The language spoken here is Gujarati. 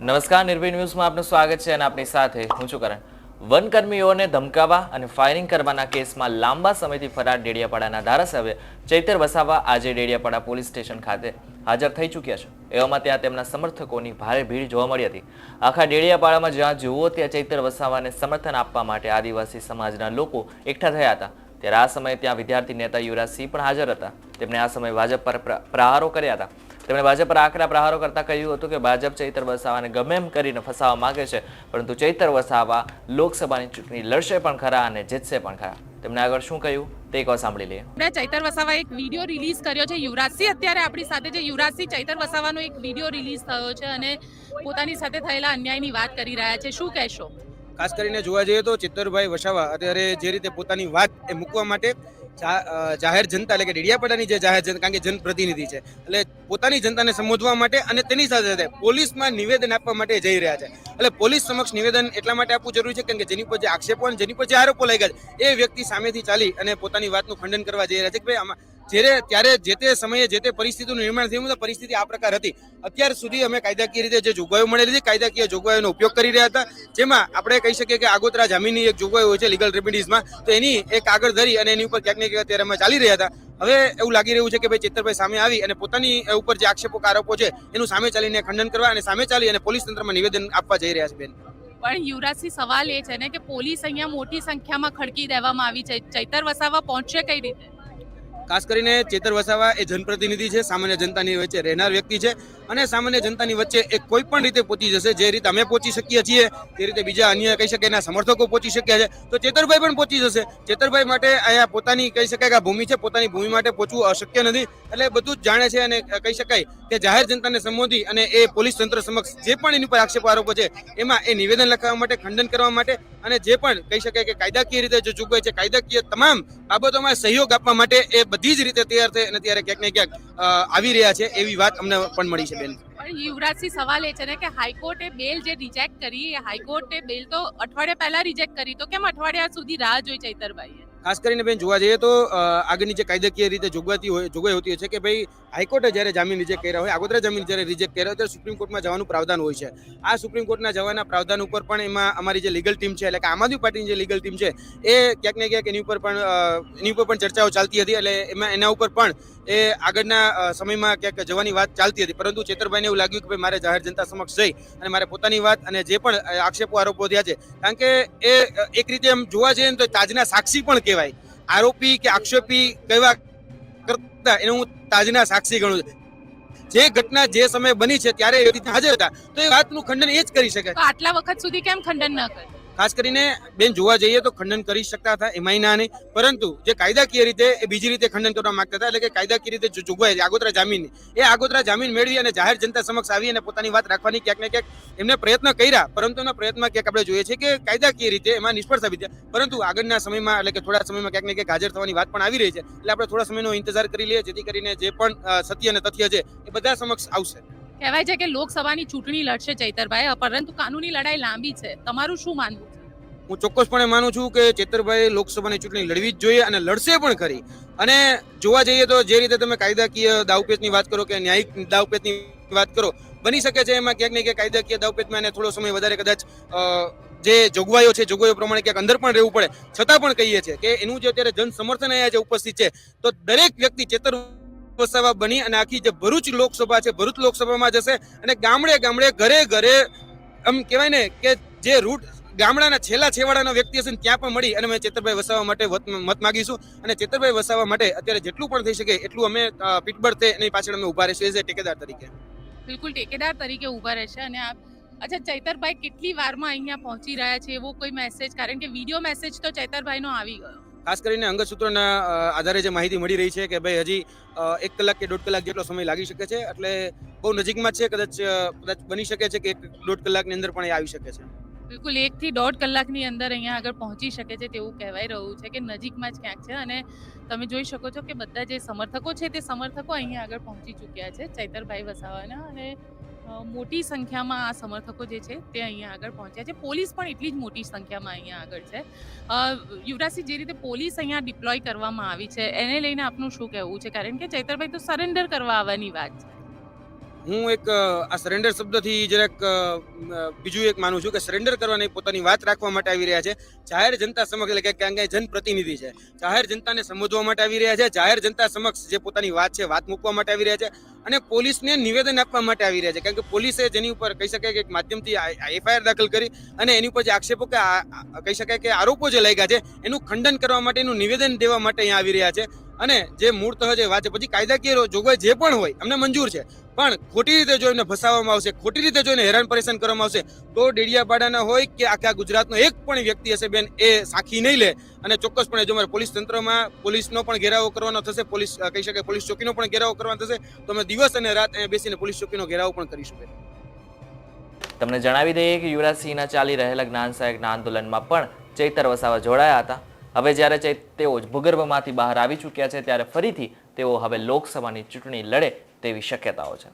નમસ્કાર, નિર્ભય ન્યૂઝમાં આપનું સ્વાગત છે અને આપણી સાથે હું છું કરણ. વનકર્મીઓને ધમકાવવા અને ફાયરિંગ કરવાના કેસમાં લાંબા સમયથી ફરાર ડેડિયાપાડાના ધારાસભ્ય ચૈતર વસાવા આજે ડેડિયાપાડા પોલીસ સ્ટેશન ખાતે હાજર થઈ ચૂક્યા છે. એવામાં ત્યાં તેમના સમર્થકોની ભારે ભીડ જોવા મળી હતી. આખા ડેડિયાપાડામાં જ્યાં જુઓ ત્યાં ચૈતર વસાવાને સમર્થન આપવા માટે આદિવાસી સમાજના લોકો એકઠા થયા હતા. ત્યારે આ સમયે ત્યાં વિદ્યાર્થી નેતા યુવરાજસિંહ પણ હાજર હતા. તેમણે આ સમયે ભાજપ પ્ર- પ્રહારો કર્યા હતા. તેમણે ભાજપ પર આકરા પ્રહારો કરતા કહ્યું હતું કે ભાજપ ચૈતર વસાવાને ગમે એમ કરીને ફસાવવા માંગે છે પરંતુ ચૈતર વસાવા લોકસભાની ચૂંટણી લડશે પણ ખરા અને જીતશે પણ ખરા. તેમણે આગળ શું કહ્યું? તે એક સાંભળી લઈએ. આપણે ચૈતર વસાવા એક વીડિયો રિલીઝ કર્યો છે યુવરાજસિંહ અત્યારે આપણી સાથે છે. યુવરાજસિંહ ચૈતર વસાવાનો એક વીડિયો રિલીઝ થયો છે અને પોતાની સાથે થયેલા અન્યાયની વાત કરી રહ્યા છે. શું કહેશો? ખાસ કરીને જોવા જઈએ તો ચિત્તરભાઈ વસાવા અત્યારે જે રીતે પોતાની વાત એ મૂકવા માટે જાહેર જનતા એટલે કે ડેડિયાપાડાની જે જાહેર જનતા કારણ કે જનપ્રતિનિધિ છે. એટલે પોતાની જનતાને સંબોધવા માટે અને તેની સાથે સાથે પોલીસમાં નિવેદન આપવા માટે જઈ રહ્યા છે. એટલે પોલીસ સમક્ષ નિવેદન એટલા માટે આપવું જરૂરી છે કારણ કે જેની પર જે આક્ષેપો અને જેની પર જે આરોપો લાગ્યા છે, એ વ્યક્તિ સામેથી ચાલી અને પોતાની વાતનું ખંડન કરવા જઈ રહ્યા છે કે ભાઈ આમાં જ્યારે ત્યારે જે તે સમયે જે તે પરિસ્થિતિનું નિર્માણ થયું તો પરિસ્થિતિ આ પ્રકાર હતી. અત્યાર સુધી અમે કાયદાકીય રીતે જે જોગવાઈઓ મળેલી હતી, કાયદાકીય જોગવાઈઓનો ઉપયોગ કરી રહ્યા હતા. જેમાં આપણે કહી શકીએ કે આગોતરા જામીનની એક જોગવાઈ હોય છે લીગલ રેમેડીઝમાં તો એની એક આગળ ધરી અને એની ઉપર ક્યાંક ને ક્યાંક અત્યારે અમે ચાલી રહ્યા હતા. હવે એવું લાગી રહ્યું છે કે ભાઈ ચેતરભાઈ સામે આવી અને પોતાની ઉપર જે આક્ષેપો આરોપો છે, એનું સામે ચાલીને ખંડન કરવા અને સામે ચાલી અને પોલીસ તંત્રમાં નિવેદન આપવા જઈ રહ્યા છે બેન. પણ યુવરાજસિંહ, સવાલ એ છે ને કે પોલીસ અહીંયા મોટી સંખ્યામાં ખડકી દેવામાં આવી છે. ચૈતર વસાવા પહોંચશે કઈ રીતે? ખાસ કરીને ચેતર વસાવા એ જનપ્રતિનિધિ છે, સામાન્ય જનતાની વચ્ચે રહેનાર વ્યક્તિ છે અને સામાન્ય જનતાની વચ્ચે એ કોઈ પણ રીતે પહોંચી જશે. જે રીતે અમે પહોંચી શકીએ છીએ, તે રીતે બીજા અન્ય કહી શકે એના સમર્થકો પહોંચી શક્યા છે. તો ચેતરભાઈ પણ પહોંચી જશે. ચેતરભાઈ માટે અહીંયા પોતાની કહી શકાય કે ભૂમિ છે, પોતાની ભૂમિ માટે પહોંચવું અશક્ય નથી. એટલે બધું જ જાણે છે અને કહી શકાય કે જાહેર જનતાને સંબોધી અને એ પોલીસ તંત્ર સમક્ષ જે પણ એની પર આક્ષેપો આરોપો છે, એમાં એ નિવેદન લખાવવા માટે, ખંડન કરવા માટે અને જે પણ કહી શકાય કે કાયદાકીય રીતે જે ચૂકવે છે, કાયદાકીય તમામ બાબતોમાં સહયોગ આપવા માટે એ બધી જ રીતે તૈયાર થઈ અને ત્યારે ક્યાંક ને ક્યાંક આવી રહ્યા છે એવી વાત અમને પણ મળી છે, બેન. પણ યુવરાજસિંહ સવાલ એ છે ને કે હાઈકોર્ટે બેલ જે રિજેક્ટ કરી હાઈકોર્ટે બેલ તો અઠવાડિયા પહેલા રિજેક્ટ કરી. તો કેમ અઠવાડિયા સુધી રાહ જોઈ ચૈતરભાઈએ? ખાસ કરીને બેન જોવા જઈએ તો આગળની જે કાયદાકીય રીતે જોગવાતી હોય, જોગવાઈ હોતી હોય છે કે ભાઈ હાઈકોર્ટે જ્યારે જામીન રિજેક્ટ કર્યા હોય, આગોતરા જામીન જ્યારે રિજેક્ટ કર્યા હોય, ત્યારે સુપ્રીમ કોર્ટમાં જવાનું પ્રાવધાન હોય છે. આ સુપ્રીમ કોર્ટના જવાના પ્રાવધાન ઉપર પણ એમાં અમારી જે લીગલ ટીમ છે, એટલે કે આમ આદમી પાર્ટીની જે લીગલ ટીમ છે, એ ક્યાંક ને ક્યાંક એની ઉપર પણ એની ઉપર પણ ચર્ચાઓ ચાલતી હતી, એટલે એમાં એના ઉપર પણ એ આગળના સમયમાં ક્યાંક જવાની વાત ચાલતી હતી. પરંતુ ચેતરભાઈને એવું લાગ્યું કે ભાઈ, મારે જાહેર જનતા સમક્ષ જઈ અને મારે પોતાની વાત અને જે પણ આક્ષેપો આરોપો થયા છે, કારણ કે એ એક રીતે એમ જોવા જઈએ ને તો તાજના સાક્ષી પણ કહેવાય. આરોપી કે આક્ષેપી કહેવા કરતા એને હું તાજના સાક્ષી ગણું છું. જે ઘટના જે સમયે બની છે, ત્યારે એ રીતે હાજર હતા. તો એ વાતનું ખંડન એ જ કરી શકે આટલા વખત સુધી કેમ ખંડન ન કર્યું? ખાસ કરીને બેન જોવા જઈએ તો ખંડન કરી શકતા હતા, એમાંય ના નહીં પરંતુ જે કાયદાકીય રીતે, એ બીજી રીતે ખંડન કરવા માંગતા હતા, એટલે કે કાયદાકીય રીતે જોગવાઈ આગોતરા જામીન. એ આગોતરા જામીન મેળવી અને જાહેર જનતા સમક્ષ આવી અને પોતાની વાત રાખવાની ક્યાંક ને ક્યાંક એમને પ્રયત્ન કર્યા. પરંતુ એના પ્રયત્નમાં ક્યાંક આપણે જોઈએ છીએ કે કાયદાકીય રીતે એમાં નિષ્ફળ સાબિત થયા. પરંતુ આગળના સમયમાં, એટલે કે થોડા સમયમાં ક્યાંક ને ક્યાંક હાજર થવાની વાત પણ આવી રહી છે. એટલે આપણે થોડા સમયનો ઇંતજાર કરી લઈએ, જેથી કરીને જે પણ સત્ય અને તથ્ય છે, એ બધા સમક્ષ આવશે. કહેવાય છે કે લોકસભાની ચૂંટણી લડશે ચૈતરભાઈ પરંતુ કાનૂની લડાઈ લાંબી છે. તમારું શું માનવું હું ચોક્કસપણે માનું છું કે ચેતરભાઈ લોકસભાની ચૂંટણી લડવી જ જોઈએ અને લડશે પણ ખરી. અને જોવા જઈએ તો જે રીતે તમે કાયદાકીય દાવપેચની વાત કરો કે ન્યાયિક દાવપેચની વાત કરો, બની શકે છે એમાં ક્યાંક ને ક્યાંક કાયદાકીય દાવપેચમાં એને થોડો સમય વધારે કદાચ જે જોગવાઈઓ છે, જોગવાઈઓ પ્રમાણે ક્યાંક અંદર પણ રહેવું પડે. છતાં પણ કહીએ છીએ કે એનું જે અત્યારે જન સમર્થન અહીંયા જે ઉપસ્થિત છે, તો દરેક વ્યક્તિ ચેતર વસાવા બની અને આખી જે ભરૂચ લોકસભા છે ભરૂચ લોકસભામાં જશે અને ગામડે ગામડે ઘરે ઘરે આમ કહેવાય ને કે જે રૂટ ગામડાના છેલ્લા છેવાડાનો વ્યક્તિ હશે ત્યાં પણ મળી અને અમે ચેતરભાઈ વસાવા માટે મત માગીશું અને ચેતરભાઈ વસાવા માટે અત્યારે જેટલું પણ થઈ શકે એટલું અમે અ, પીઠબળ તે એની પાછળ અમે ઊભા રહેશું એઝ એ ટેકેદાર તરીકે. બિલકુલ ટેકેદાર તરીકે ઊભા રહેશે અને આપ અચ્છા ચૈતરભાઈ કેટલી વારમાં અહીંયા પહોંચી રહ્યા છે એવો કોઈ મેસેજ કારણ કે વીડિયો મેસેજ તો ચૈતરભાઈનો આવી ગયો. ખાસ કરીને અંગસૂત્રોના આધારે જે માહિતી મળી રહી છે કે ભાઈ હજી એક કલાક કે દોઢ કલાક જેટલો સમય લાગી શકે છે, એટલે બહુ નજીકમાં છે, કદાચ કદાચ બની શકે છે કે એક દોઢ કલાકની અંદર પણ એ આવી શકે છે. બિલકુલ, એકથી દોઢ કલાકની અંદર અહીંયા આગળ પહોંચી શકે છે તેવું કહેવાય રહ્યું છે કે નજીકમાં જ ક્યાંક છે અને તમે જોઈ શકો છો કે બધા જે સમર્થકો છે તે સમર્થકો અહીંયા આગળ પહોંચી ચૂક્યા છે. ચૈતરભાઈ વસાવાના અને મોટી સંખ્યામાં આ સમર્થકો જે છે તે અહીંયા આગળ પહોંચ્યા છે. પોલીસ પણ એટલી જ મોટી સંખ્યામાં અહીંયા આગળ છે. યુવરાજસિંહ, જે રીતે પોલીસ અહીંયા ડિપ્લોય કરવામાં આવી છે, એને લઈને આપનું શું કહેવું છે? કારણ કે ચૈતરભાઈ તો સરેન્ડર કરવા આવવાની વાત છે. હું એક આ સરેન્ડર શબ્દથી જરાક બીજું એક માનું છું કે સરેન્ડર કરવાની પોતાની વાત રાખવા માટે આવી રહ્યા છે. જાહેર જનતા સમક્ષ એટલે કે ક્યાં ક્યાંય જનપ્રતિનિધિ છે. જાહેર જનતાને સંબોધવા માટે આવી રહ્યા છે. જાહેર જનતા સમક્ષ જે પોતાની વાત છે, વાત મૂકવા માટે આવી રહ્યા છે અને પોલીસને નિવેદન આપવા માટે આવી રહ્યા છે. કારણ કે પોલીસે જેની ઉપર કહી શકાય કે એક માધ્યમથી એફઆઈઆર દાખલ કરી અને એની ઉપર જે આક્ષેપો કે કહી શકાય કે આરોપો જે લાગ્યા છે, એનું ખંડન કરવા માટે એનું નિવેદન દેવા માટે અહીંયા આવી રહ્યા છે. અને જે મૂળતઃ જે વાત છે, પછી કાયદાકીય જોગવાઈ જે પણ હોય અમને મંજૂર છે. પણ ખોટી રીતે જો એમને ફસાવવામાં આવશે, ખોટી રીતે જો એને હેરાન પરેશાન કરવામાં આવશે, તો ડેડિયાપાડાના હોય કે આખા ગુજરાતનો એક પણ વ્યક્તિ હશે બેન, એ સાખી નહીં લે. અને ચોક્કસપણે જો અમારે પોલીસ તંત્રમાં પોલીસનો પણ ઘેરાવો કરવાનો થશે, પોલીસ કહી શકાય પોલીસ ચોકીનો પણ ઘેરાવો કરવાનો થશે, તો અમે દિવસ અને રાત અહીંયા બેસીને પોલીસ ચોકીનો ઘેરાવો પણ કરીશું બેન તમને જણાવી દઈએ કે યુવરાજસિંહના ચાલી રહેલા જ્ઞાન સહાયકના આંદોલનમાં પણ ચૈતર વસાવા જોડાયા હતા. હવે જ્યારે તેઓ ભૂગર્ભમાંથી બહાર આવી ચૂક્યા છે, ત્યારે ફરીથી તેઓ હવે લોકસભાની ચૂંટણી લડે તેવી શક્યતાઓ છે.